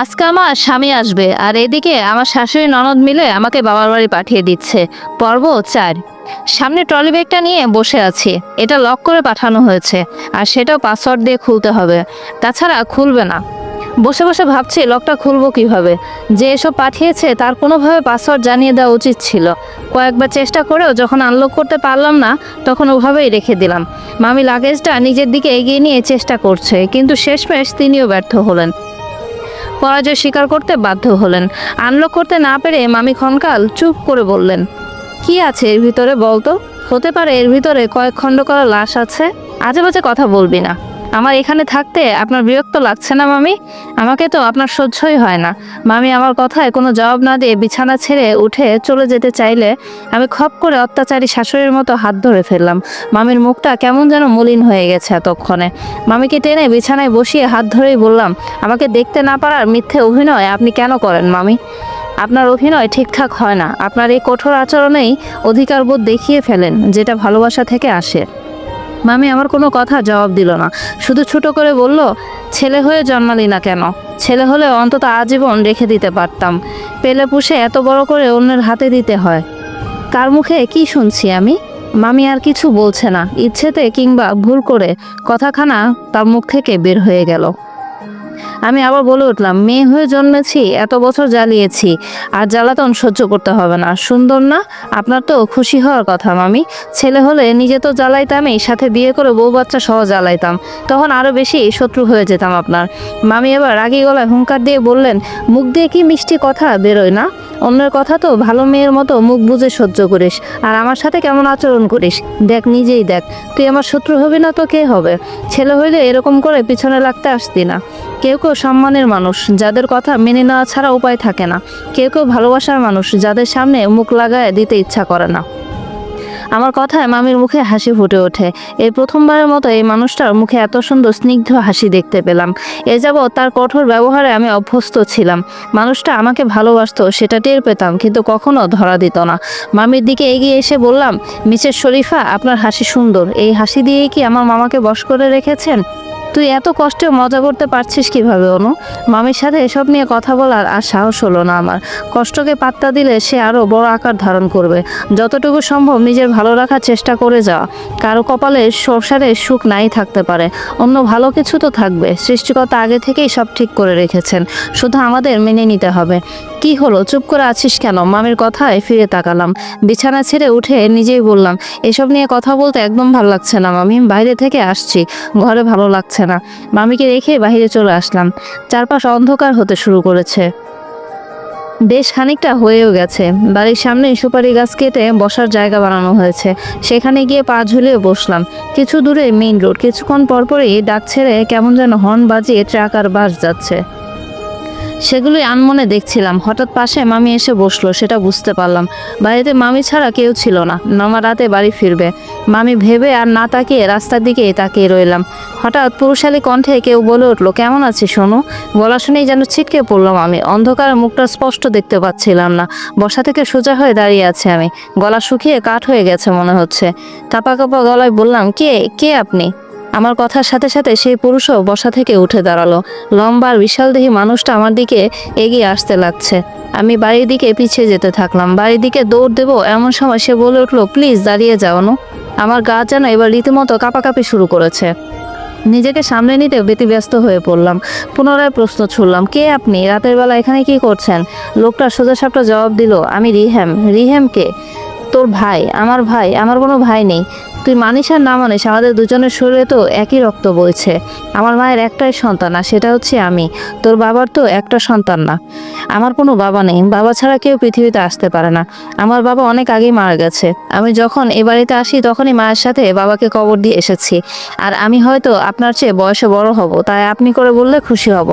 আজকে আমার স্বামী আসবে, আর এদিকে আমার শাশুড়ি ননদ মিলে আমাকে বাবার বাড়ি পাঠিয়ে দিচ্ছে। পর্ব চার। সামনে ট্রলি ব্যাগটা নিয়ে বসে আছি। এটা লক করে পাঠানো হয়েছে, আর সেটাও পাসওয়ার্ড দিয়ে খুলতে হবে। তাছাড়া খুলবে না। বসে বসে ভাবছি, লকটা খুলবো কীভাবে? যে এসব পাঠিয়েছে, তার কোনোভাবে পাসওয়ার্ড জানিয়ে দেওয়া উচিত ছিল। কয়েকবার চেষ্টা করেও যখন আনলক করতে পারলাম না, তখন ওভাবেই রেখে দিলাম। মামি লাগেজটা নিজের দিকে এগিয়ে নিয়ে চেষ্টা করছে, কিন্তু শেষমেশ তিনিও ব্যর্থ হলেন। পরাজয় স্বীকার করতে বাধ্য হলেন। আনলক করতে না পেরে মামি ক্ষণকাল চুপ করে বললেন, কি আছে এর ভিতরে বলতো? হতে পারে এর ভিতরে কয়েক খণ্ড করা লাশ আছে। আজে বাজে কথা বলবি না। আমার এখানে থাকতে আপনার বিরক্ত লাগছে না, মামি? আমাকে তো আপনার সহ্যই হয় না। মামি আমার কথায় কোনো জবাব না দিয়ে বিছানা ছেড়ে উঠে চলে যেতে চাইলে আমি খপ করে অত্যাচারী শাশুড়ির মতো হাত ধরে ফেললাম। মামির মুখটা কেমন যেন মলিন হয়ে গেছে এতক্ষণে। মামিকে টেনে বিছানায় বসিয়ে হাত ধরেই বললাম, আমাকে দেখতে না পারার মিথ্যে অভিনয় আপনি কেন করেন, মামি? আপনার অভিনয় ঠিকঠাক হয় না। আপনার এই কঠোর আচরণেই অধিকারবোধ দেখিয়ে ফেলেন, যেটা ভালোবাসা থেকে আসে। মামি আমার কোনো কথা জবাব দিল না। শুধু ছোট করে বলল, ছেলে হয়ে জন্মালি না কেন? ছেলে হলে অন্তত আজীবন রেখে দিতে পারতাম। পেলে পুষে এত বড় করে অন্যের হাতে দিতে হয়। কার মুখে কি শুনছি আমি? মামি আর কিছু বলছে না। ইচ্ছেতে কিংবা ভুল করে কথাখানা তার মুখ থেকে বের হয়ে গেল। আমি আবার বলে উঠলাম, মেয়ে হয়ে জন্মেছি, এত বছর জ্বালিয়েছি, আর জ্বালাতন সহ্য করতে হবে না। সুন্দর না? আপনার তো খুশি হওয়ার কথা, মামি। ছেলে হলে নিজে তো জ্বালাইতামই, সাথে বিয়ে করে বউ বাচ্চা সহ জ্বালাইতাম। তখন আরও বেশি শত্রু হয়ে যেতাম আপনার। মামি এবার রাগি গলায় হুঙ্কার দিয়ে বললেন, মুখ দিয়ে কি মিষ্টি কথা বেরোয় না? অন্যের কথা তো ভালো মেয়ের মতো মুখ বুঝে সহ্য করিস। আর আমার সাথে কেমন আচরণ করিস? দেখ, নিজেই দেখ। তুই আমার শত্রু হবি না তো কে হবে? ছেলে হইলে এরকম করে পিছনে লাগতে আসতি না। কেউ কেউ সম্মানের মানুষ, যাদের কথা মেনে নেওয়া ছাড়া উপায় থাকে না। কেউ কেউ ভালোবাসার মানুষ, যাদের সামনে মুখ লাগায় দিতে ইচ্ছা করে না। আমার কথায় মামির মুখে হাসি ফুটে ওঠে। এই প্রথমবারের মতো এই মানুষটার মুখে এত সুন্দর স্নিগ্ধ হাসি দেখতে পেলাম। এ যাবৎ তার কঠোর ব্যবহারে আমি অভ্যস্ত ছিলাম। মানুষটা আমাকে ভালোবাসত, সেটা টের পেতাম, কিন্তু কখনো ধরা দিত না। মামির দিকে এগিয়ে এসে বললাম, মিসেস শরীফা, আপনার হাসি সুন্দর। এই হাসি দিয়েই কি আমার মামাকে বশ করে রেখেছেন? তুই এত কষ্টে মজা করতে পারছিস কীভাবে, অনু? মামির সাথে এসব নিয়ে কথা বলার আর সাহস হলো না আমার। কষ্টকে পাত্তা দিলে সে আরও বড় আকার ধারণ করবে। যতটুকু সম্ভব নিজের ভালো রাখার চেষ্টা করে যাওয়া কারও কপালে সংসারে সুখ নাই থাকতে পারে। অন্য ভালো কিছু তো থাকবে। সৃষ্টিকর্তা আগে থেকেই সব ঠিক করে রেখেছেন। শুধু আমাদের মেনে নিতে হবে। কি হলো? চুপ করে আছিস কেন? মামির কথায় ফিরে তাকালাম। বিছানা ছেড়ে উঠে নিজেই বললাম, এসব নিয়ে কথা বলতে একদম ভালো লাগছে না মামি। বাইরে থেকে আসছি। ঘরে ভালো লাগছে না। মামিকে রেখে বাহিরে চলে আসলাম। চারপাশ অন্ধকার হতে শুরু করেছে। বেশ খানিকটা হয়েও গেছে। বাড়ির সামনে সুপারি গাছ কেটে বসার জায়গা বানানো হয়েছে। সেখানে গিয়ে পা ঝুলিয়ে বসলাম। কিছু দূরে মেইন রোড। কিছুক্ষণ পরপরই ডাক ছেড়ে কেমন যেন হর্ন বাজিয়ে ট্রাক আর বাস যাচ্ছে। সেগুলোই আনমনে দেখছিলাম। হঠাৎ পাশে মামি এসে বসল, সেটা বুঝতে পারলাম। বাড়িতে মামি ছাড়া কেউ ছিল না। নমা রাতে বাড়ি ফিরবে। মামি ভেবে আর না তাকিয়ে রাস্তার দিকে তাকিয়ে রইলাম। হঠাৎ পুরুষালী কণ্ঠে কেউ বলে উঠল, কেমন আছিস শোনো বলা শুনেই যেন ছিটকে পড়লাম আমি অন্ধকার মুখটা স্পষ্ট দেখতে পাচ্ছিলাম না। বসা থেকে সোজা হয়ে দাঁড়িয়ে আছে আমি। গলা শুকিয়ে কাঠ হয়ে গেছে মনে হচ্ছে। কাপা কাপা গলায় বললাম, কে? কে আপনি? আমার কথার সাথে সাথে সেই পুরুষও বসা থেকে উঠে দাঁড়াল। লম্বা আর বিশাল দেহি মানুষটা আমার দিকে এগিয়ে আসতে লাগছে। আমি বাড়ির দিকে পিছিয়ে যেতে থাকলাম। বাড়ির দিকে দৌড় দেবো এমন সময় সে বলে উঠল, প্লিজ দাঁড়িয়ে যাও নু আমার গা যেন এবার রীতিমতো কাঁপাকাঁপি শুরু করেছে। নিজেকে সামনে নিতে ব্যতিব্যস্ত হয়ে পড়লাম। পুনরায় প্রশ্ন ছুড়লাম, কে আপনি? রাতের বেলা এখানে কি করছেন? লোকটা সোজা সাপটা জবাব দিল, আমি রিহেম। রিহেম কে? তোর ভাই, আমার ভাই, আমার কোনো ভাই নেই। তুই মানিস আর না মানিস, আমাদের দুজনের শরীরে তো একই রক্ত বইছে। আমার মায়ের একটাই সন্তান, আর সেটা হচ্ছে আমি। তোর বাবার তো একটা সন্তান না। আমার কোনো বাবা নেই। বাবা ছাড়া কেউ পৃথিবীতে আসতে পারে না। আমার বাবা অনেক আগেই মারা গেছে। আমি যখন এ বাড়িতে আসি, তখনই মায়ের সাথে বাবাকে কবর দিয়ে এসেছি। আর আমি হয়তো আপনার চেয়ে বয়সে বড় হব, তাই আপনি করে বললে খুশি হব।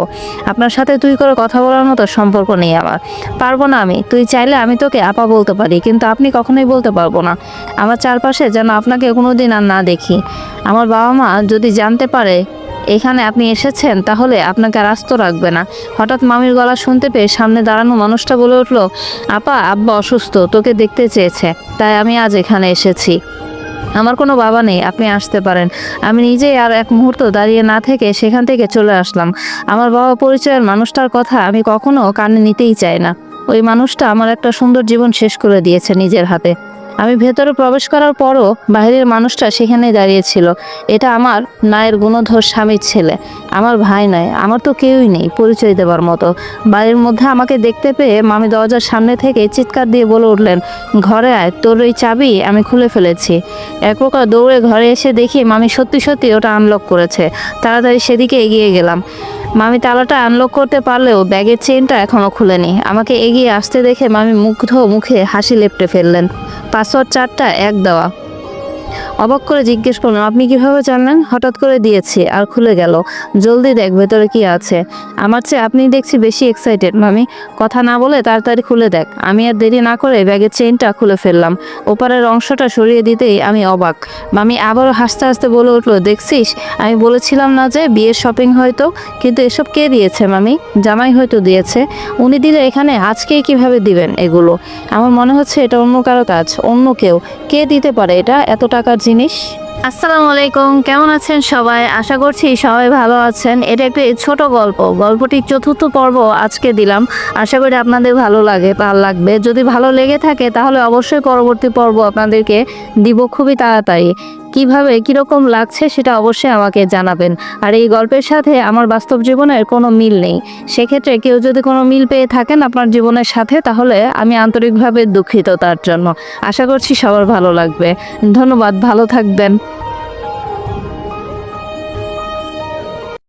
আপনার সাথে তুই করে কথা বলার মতো সম্পর্ক নেই আমার। পারব না আমি। তুই চাইলে আমি তোকে আপা বলতে পারি, কিন্তু আপনি কখনোই বলতে পারব না। আমার চারপাশে যেন আপনাকে কোনোদিন আর না দেখি। আমার বাবা মা যদি জানতে পারে, এখানে আপনি এসেছেন, তাহলে আপনাকে আর আস্ত রাখবে না। হঠাৎ মামির গলা শুনতে পেয়ে সামনে দাঁড়ানো মানুষটা বলে উঠল, আপা, আব্বা অসুস্থ, তোকে দেখতে চেয়েছে, তাই আমি আজ এখানে এসেছি। আমার কোনো বাবা নেই, আপনি আসতে পারেন। আমি নিজেই আর এক মুহূর্ত দাঁড়িয়ে না থেকে সেখান থেকে চলে আসলাম। আমার বাবা পরিচয়ের মানুষটার কথা আমি কখনো কানে নিতেই চাই না। ওই মানুষটা আমার একটা সুন্দর জীবন শেষ করে দিয়েছে নিজের হাতে। আমি ভেতরে প্রবেশ করার পরও বাইরের মানুষটা সেখানে দাঁড়িয়েছিল এটা আমার নায়ের গুণধর স্বামীর ছেলে। আমার ভাই নয়, আমার তো কেউই নেই, পরিচয় দেওয়ার মতো। বাড়ির মধ্যে আমাকে দেখতে পেয়ে মামি দরজার সামনে থেকে চিৎকার দিয়ে বলে উঠলেন, ঘরে আয়, তোর ওই চাবি আমি খুলে ফেলেছি। এক প্রকার দৌড়ে ঘরে এসে দেখি মামি সত্যি সত্যি ওটা আনলক করেছে। তাড়াতাড়ি সেদিকে এগিয়ে গেলাম। মামি তালাটা আনলক করতে পারলেও ব্যাগের চেনটা এখনও খুলেনি। আমাকে এগিয়ে আসতে দেখে মামি মুগ্ধ মুখে হাসি লেপটে ফেললেন। পাসওয়ার্ড চারটা এক দেওয়া। অবাক করে জিজ্ঞেস করলাম আপনি কীভাবে জানলেন? হঠাৎ করে দিয়েছি আর খুলে গেল। জলদি দেখ, ভেতরে কি আছে। আমার চেয়ে আপনি দেখছি বেশি এক্সাইটেড মামি, কথা না বলে তাড়াতাড়ি খুলে দেখ। আমি আর দেরি না করে ব্যাগের চেইনটা খুলে ফেললাম। ওপারের অংশটা সরিয়ে দিতেই আমি অবাক। মামি আবারও হাসতে হাসতে বলে উঠল, দেখছিস? আমি বলেছিলাম না যে বিয়ের শপিং হয়তো, কিন্তু এসব কে দিয়েছে মামি? জামাই হয়তো দিয়েছে। উনি দিলে এখানে আজকেই কীভাবে দিবেন এগুলো? আমার মনে হচ্ছে এটা অন্য কারও কাজ, অন্য কেউ। কে দিতে পারে এটা? এত টাকার জিনিস? আসসালামু আলাইকুম, কেমন আছেন সবাই? আশা করছি সবাই ভালো আছেন। এটা একটি ছোট গল্প। গল্পটি চতুর্থ পর্ব আজকে দিলাম। আশা করি আপনাদের ভালো লাগে, ভালো লাগবে। যদি ভালো লেগে থাকে, তাহলে অবশ্যই পরবর্তী পর্ব আপনাদেরকে দিব খুবই তাড়াতাড়ি। কীভাবে, কীরকম লাগছে সেটা অবশ্যই আমাকে জানাবেন। আর এই গল্পের সাথে আমার বাস্তব জীবনের কোনো মিল নেই। সেক্ষেত্রে কেউ যদি কোনো মিল পেয়ে থাকেন আপনার জীবনের সাথে, তাহলে আমি আন্তরিকভাবে দুঃখিত তার জন্য। আশা করছি সবার ভালো লাগবে। ধন্যবাদ, ভালো থাকবেন।